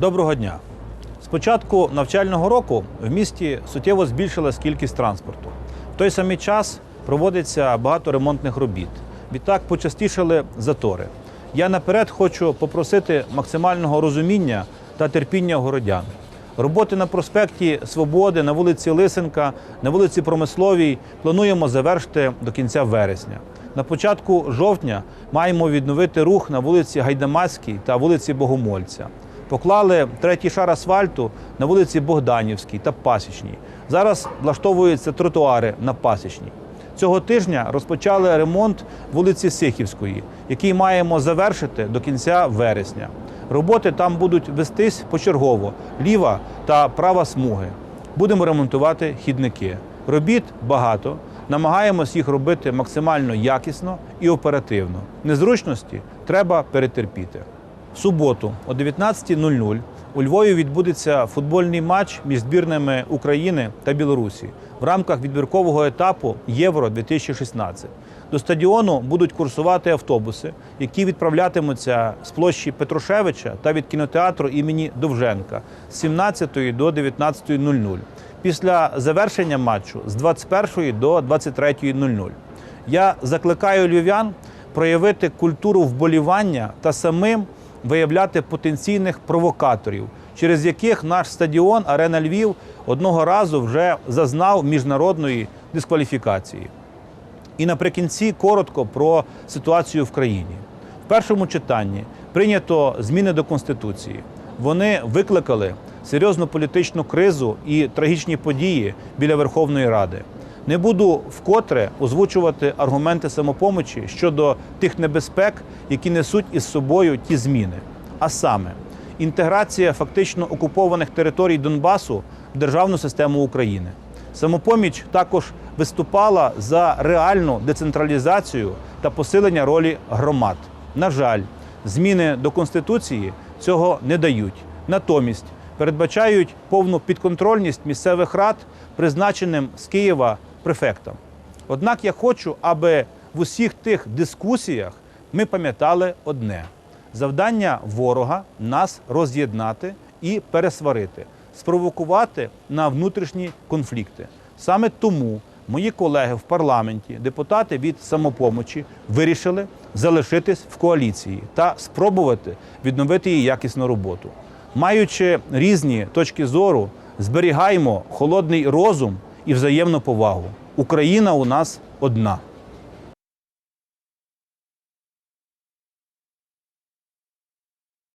Доброго дня. З початку навчального року в місті суттєво збільшилась кількість транспорту. В той самий час проводиться багато ремонтних робіт. Відтак почастішали затори. Я наперед хочу попросити максимального розуміння та терпіння городян. Роботи на проспекті Свободи, на вулиці Лисенка, на вулиці Промисловій плануємо завершити до кінця вересня. На початку жовтня маємо відновити рух на вулиці Гайдамацькій та вулиці Богомольця. Поклали третій шар асфальту на вулиці Богданівській та Пасічній. Зараз влаштовуються тротуари на Пасічній. Цього тижня розпочали ремонт вулиці Сихівської, який маємо завершити до кінця вересня. Роботи там будуть вестись почергово ліва та права смуги. Будемо ремонтувати хідники. Робіт багато. Намагаємось їх робити максимально якісно і оперативно. Незручності треба перетерпіти. Суботу о 19.00 у Львові відбудеться футбольний матч між збірними України та Білорусі в рамках відбіркового етапу Євро 2016. До стадіону будуть курсувати автобуси, які відправлятимуться з площі Петрушевича та від кінотеатру імені Довженка з 17 до 19.00. Після завершення матчу з 21 до 23.00. Я закликаю львів'ян проявити культуру вболівання та самим виявляти потенційних провокаторів, через яких наш стадіон Арена Львів одного разу вже зазнав міжнародної дискваліфікації. І наприкінці коротко про ситуацію в країні. В першому читанні прийнято зміни до Конституції. Вони викликали серйозну політичну кризу і трагічні події біля Верховної Ради. Не буду вкотре озвучувати аргументи самопомочі щодо тих небезпек, які несуть із собою ті зміни. А саме, інтеграція фактично окупованих територій Донбасу в державну систему України. Самопоміч також виступала за реальну децентралізацію та посилення ролі громад. На жаль, зміни до конституції цього не дають. Натомість передбачають повну підконтрольність місцевих рад, призначеним з Києва префектам. Однак я хочу, аби в усіх тих дискусіях ми пам'ятали одне: завдання ворога нас роз'єднати і пересварити, спровокувати на внутрішні конфлікти. Саме тому мої колеги в парламенті, депутати від самопомочі, вирішили залишитись в коаліції та спробувати відновити її якісну роботу. Маючи різні точки зору, зберігаємо холодний розум і взаємну повагу. Україна у нас одна.